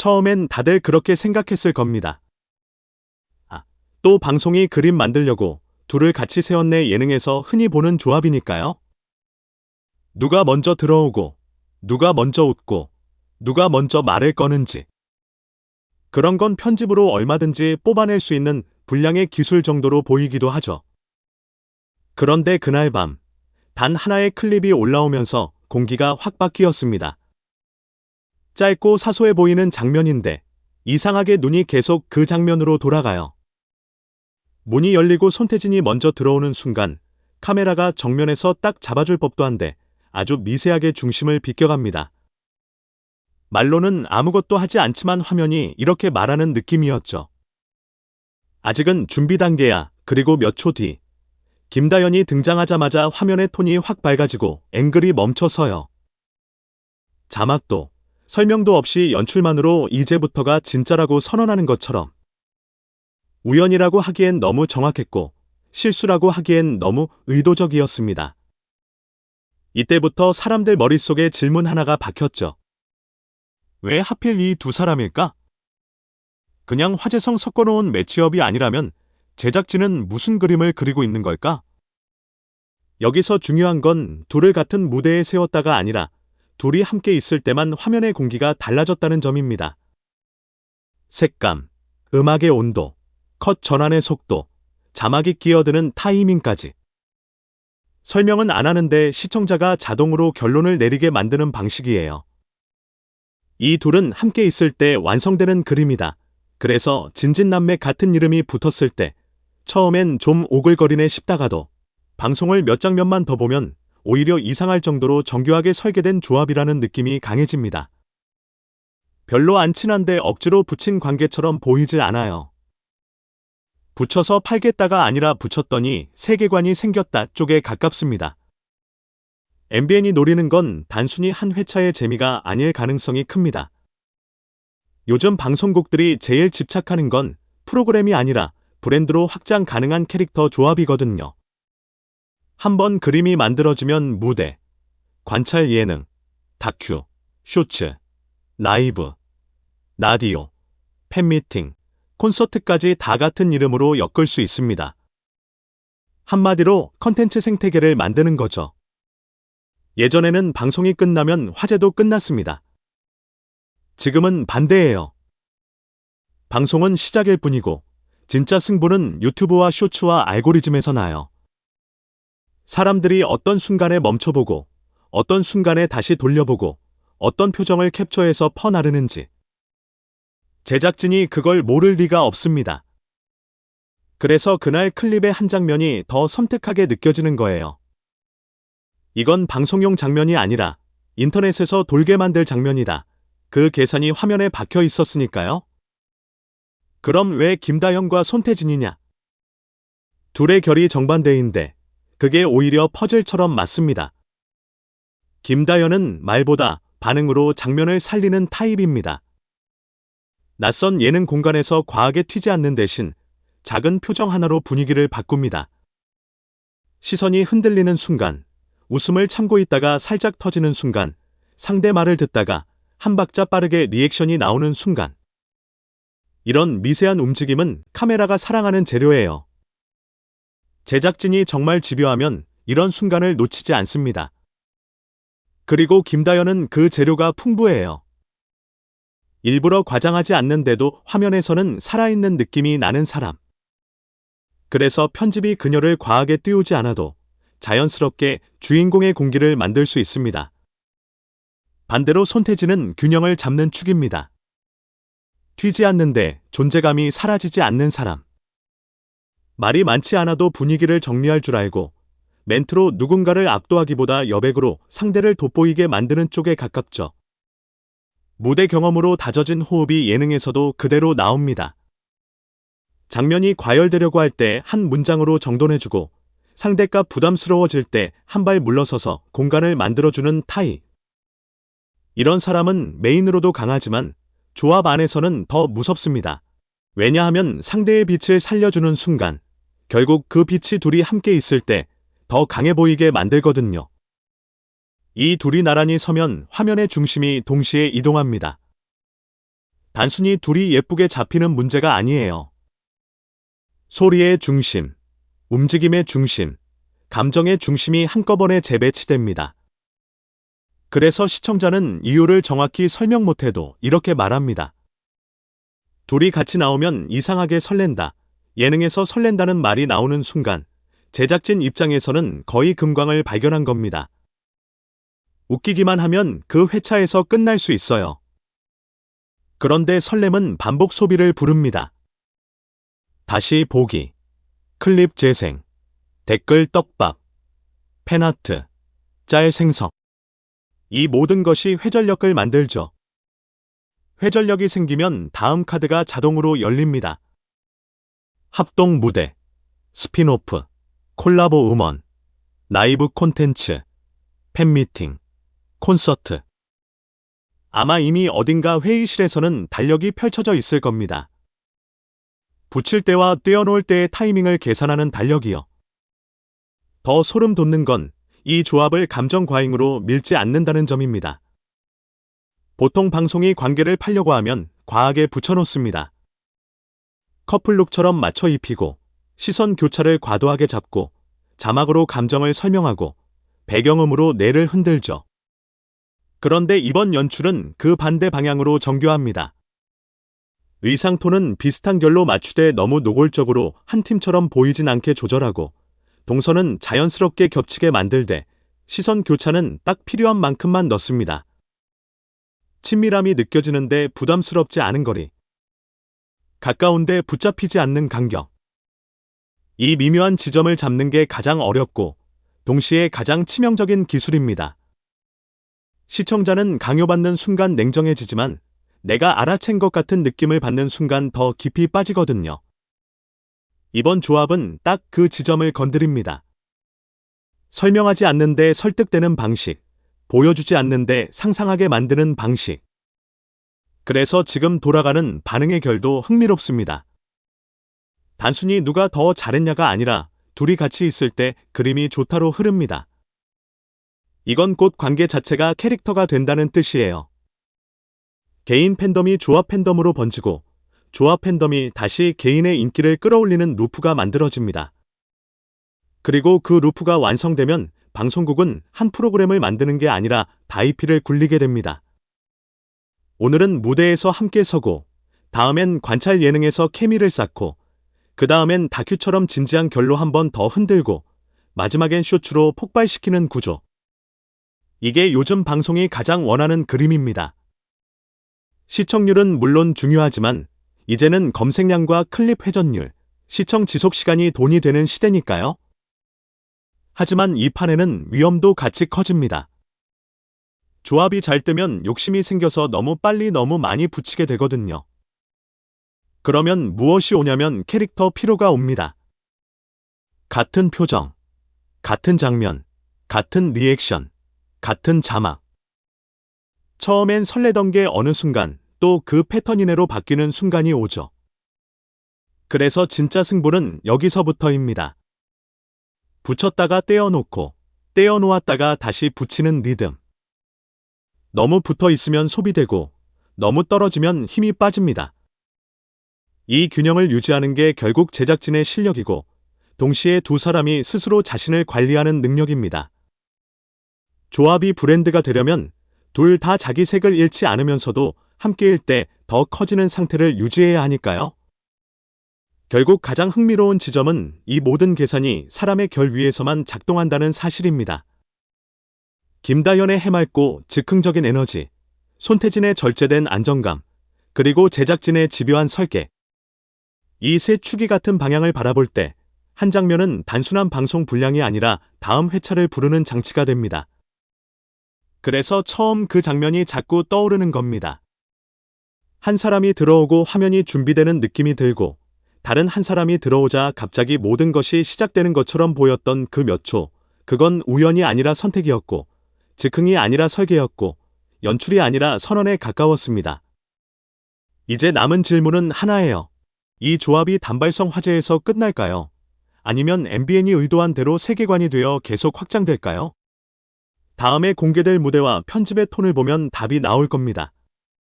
처음엔 다들 그렇게 생각했을 겁니다. 아, 또 방송이 그림 만들려고 둘을 같이 세웠네 예능에서 흔히 보는 조합이니까요. 누가 먼저 들어오고, 누가 먼저 웃고, 누가 먼저 말을 꺼는지. 그런 건 편집으로 얼마든지 뽑아낼 수 있는 분량의 기술 정도로 보이기도 하죠. 그런데 그날 밤, 단 하나의 클립이 올라오면서 공기가 확 바뀌었습니다. 짧고 사소해 보이는 장면인데 이상하게 눈이 계속 그 장면으로 돌아가요. 문이 열리고 손태진이 먼저 들어오는 순간 카메라가 정면에서 딱 잡아줄 법도 한데 아주 미세하게 중심을 비껴갑니다. 말로는 아무것도 하지 않지만 화면이 이렇게 말하는 느낌이었죠. 아직은 준비 단계야. 그리고 몇 초 뒤. 김다연이 등장하자마자 화면의 톤이 확 밝아지고 앵글이 멈춰서요. 자막도, 설명도 없이 연출만으로 이제부터가 진짜라고 선언하는 것처럼. 우연이라고 하기엔 너무 정확했고, 실수라고 하기엔 너무 의도적이었습니다. 이때부터 사람들 머릿속에 질문 하나가 박혔죠. 왜 하필 이 두 사람일까? 그냥 화재성 섞어놓은 매치업이 아니라면 제작진은 무슨 그림을 그리고 있는 걸까? 여기서 중요한 건 둘을 같은 무대에 세웠다가 아니라 둘이 함께 있을 때만 화면의 공기가 달라졌다는 점입니다. 색감, 음악의 온도, 컷 전환의 속도, 자막이 끼어드는 타이밍까지. 설명은 안 하는데 시청자가 자동으로 결론을 내리게 만드는 방식이에요. 이 둘은 함께 있을 때 완성되는 그림이다. 그래서 진진남매 같은 이름이 붙었을 때 처음엔 좀 오글거리네 싶다가도 방송을 몇 장면만 더 보면 오히려 이상할 정도로 정교하게 설계된 조합이라는 느낌이 강해집니다. 별로 안 친한데 억지로 붙인 관계처럼 보이질 않아요. 붙여서 팔겠다가 아니라 붙였더니 세계관이 생겼다 쪽에 가깝습니다. MBN이 노리는 건 단순히 한 회차의 재미가 아닐 가능성이 큽니다. 요즘 방송국들이 제일 집착하는 건 프로그램이 아니라 브랜드로 확장 가능한 캐릭터 조합이거든요. 한번 그림이 만들어지면 무대, 관찰 예능, 다큐, 쇼츠, 라이브, 라디오, 팬미팅, 콘서트까지 다 같은 이름으로 엮을 수 있습니다. 한마디로 컨텐츠 생태계를 만드는 거죠. 예전에는 방송이 끝나면 화제도 끝났습니다. 지금은 반대예요. 방송은 시작일 뿐이고 진짜 승부는 유튜브와 쇼츠와 알고리즘에서 나요. 사람들이 어떤 순간에 멈춰보고 어떤 순간에 다시 돌려보고 어떤 표정을 캡처해서 퍼나르는지 제작진이 그걸 모를 리가 없습니다. 그래서 그날 클립의 한 장면이 더 섬뜩하게 느껴지는 거예요. 이건 방송용 장면이 아니라 인터넷에서 돌게 만들 장면이다. 그 계산이 화면에 박혀 있었으니까요. 그럼 왜 김다영과 손태진이냐? 둘의 결이 정반대인데 그게 오히려 퍼즐처럼 맞습니다. 김다연은 말보다 반응으로 장면을 살리는 타입입니다. 낯선 예능 공간에서 과하게 튀지 않는 대신 작은 표정 하나로 분위기를 바꿉니다. 시선이 흔들리는 순간, 웃음을 참고 있다가 살짝 터지는 순간, 상대 말을 듣다가 한 박자 빠르게 리액션이 나오는 순간. 이런 미세한 움직임은 카메라가 사랑하는 재료예요. 제작진이 정말 집요하면 이런 순간을 놓치지 않습니다. 그리고 김다연은 그 재료가 풍부해요. 일부러 과장하지 않는데도 화면에서는 살아있는 느낌이 나는 사람. 그래서 편집이 그녀를 과하게 띄우지 않아도 자연스럽게 주인공의 공기를 만들 수 있습니다. 반대로 손태진은 균형을 잡는 축입니다. 튀지 않는데 존재감이 사라지지 않는 사람. 말이 많지 않아도 분위기를 정리할 줄 알고 멘트로 누군가를 압도하기보다 여백으로 상대를 돋보이게 만드는 쪽에 가깝죠. 무대 경험으로 다져진 호흡이 예능에서도 그대로 나옵니다. 장면이 과열되려고 할 때 한 문장으로 정돈해주고 상대가 부담스러워질 때 한 발 물러서서 공간을 만들어주는 타입. 이런 사람은 메인으로도 강하지만 조합 안에서는 더 무섭습니다. 왜냐하면 상대의 빛을 살려주는 순간 결국 그 빛이 둘이 함께 있을 때 더 강해 보이게 만들거든요. 이 둘이 나란히 서면 화면의 중심이 동시에 이동합니다. 단순히 둘이 예쁘게 잡히는 문제가 아니에요. 소리의 중심, 움직임의 중심, 감정의 중심이 한꺼번에 재배치됩니다. 그래서 시청자는 이유를 정확히 설명 못해도 이렇게 말합니다. 둘이 같이 나오면 이상하게 설렌다. 예능에서 설렌다는 말이 나오는 순간 제작진 입장에서는 거의 금광을 발견한 겁니다. 웃기기만 하면 그 회차에서 끝날 수 있어요. 그런데 설렘은 반복 소비를 부릅니다. 다시 보기, 클립 재생, 댓글 떡밥, 팬아트, 짤 생성. 이 모든 것이 회전력을 만들죠. 회전력이 생기면 다음 카드가 자동으로 열립니다. 합동 무대, 스피노프, 콜라보 음원, 라이브 콘텐츠, 팬미팅, 콘서트. 아마 이미 어딘가 회의실에서는 달력이 펼쳐져 있을 겁니다. 붙일 때와 떼어놓을 때의 타이밍을 계산하는 달력이요. 더 소름 돋는 건 이 조합을 감정 과잉으로 밀지 않는다는 점입니다. 보통 방송이 관계를 팔려고 하면 과하게 붙여놓습니다. 커플룩처럼 맞춰 입히고 시선 교차를 과도하게 잡고 자막으로 감정을 설명하고 배경음으로 뇌를 흔들죠. 그런데 이번 연출은 그 반대 방향으로 정교합니다. 의상톤은 비슷한 결로 맞추되 너무 노골적으로 한 팀처럼 보이진 않게 조절하고 동선은 자연스럽게 겹치게 만들되 시선 교차는 딱 필요한 만큼만 넣습니다. 친밀함이 느껴지는데 부담스럽지 않은 거리. 가까운데 붙잡히지 않는 간격. 이 미묘한 지점을 잡는 게 가장 어렵고 동시에 가장 치명적인 기술입니다. 시청자는 강요받는 순간 냉정해지지만 내가 알아챈 것 같은 느낌을 받는 순간 더 깊이 빠지거든요. 이번 조합은 딱 그 지점을 건드립니다. 설명하지 않는데 설득되는 방식, 보여주지 않는데 상상하게 만드는 방식. 그래서 지금 돌아가는 반응의 결도 흥미롭습니다. 단순히 누가 더 잘했냐가 아니라 둘이 같이 있을 때 그림이 좋다로 흐릅니다. 이건 곧 관계 자체가 캐릭터가 된다는 뜻이에요. 개인 팬덤이 조합 팬덤으로 번지고 조합 팬덤이 다시 개인의 인기를 끌어올리는 루프가 만들어집니다. 그리고 그 루프가 완성되면 방송국은 한 프로그램을 만드는 게 아니라 다이피를 굴리게 됩니다. 오늘은 무대에서 함께 서고, 다음엔 관찰 예능에서 케미를 쌓고, 그 다음엔 다큐처럼 진지한 결로 한 번 더 흔들고, 마지막엔 쇼츠로 폭발시키는 구조. 이게 요즘 방송이 가장 원하는 그림입니다. 시청률은 물론 중요하지만, 이제는 검색량과 클립 회전율, 시청 지속 시간이 돈이 되는 시대니까요. 하지만 이 판에는 위험도 같이 커집니다. 조합이 잘 뜨면 욕심이 생겨서 너무 빨리 너무 많이 붙이게 되거든요. 그러면 무엇이 오냐면 캐릭터 피로가 옵니다. 같은 표정, 같은 장면, 같은 리액션, 같은 자막. 처음엔 설레던 게 어느 순간 또 그 패턴 이내로 바뀌는 순간이 오죠. 그래서 진짜 승부는 여기서부터입니다. 붙였다가 떼어놓고 떼어놓았다가 다시 붙이는 리듬. 너무 붙어 있으면 소비되고 너무 떨어지면 힘이 빠집니다. 이 균형을 유지하는 게 결국 제작진의 실력이고 동시에 두 사람이 스스로 자신을 관리하는 능력입니다. 조합이 브랜드가 되려면 둘 다 자기 색을 잃지 않으면서도 함께일 때 더 커지는 상태를 유지해야 하니까요. 결국 가장 흥미로운 지점은 이 모든 계산이 사람의 결 위에서만 작동한다는 사실입니다. 김다연의 해맑고 즉흥적인 에너지, 손태진의 절제된 안정감, 그리고 제작진의 집요한 설계. 이 세 축이 같은 방향을 바라볼 때 한 장면은 단순한 방송 분량이 아니라 다음 회차를 부르는 장치가 됩니다. 그래서 처음 그 장면이 자꾸 떠오르는 겁니다. 한 사람이 들어오고 화면이 준비되는 느낌이 들고 다른 한 사람이 들어오자 갑자기 모든 것이 시작되는 것처럼 보였던 그 몇 초, 그건 우연이 아니라 선택이었고, 즉흥이 아니라 설계였고, 연출이 아니라 선언에 가까웠습니다. 이제 남은 질문은 하나예요. 이 조합이 단발성 화제에서 끝날까요? 아니면 MBN이 의도한 대로 세계관이 되어 계속 확장될까요? 다음에 공개될 무대와 편집의 톤을 보면 답이 나올 겁니다.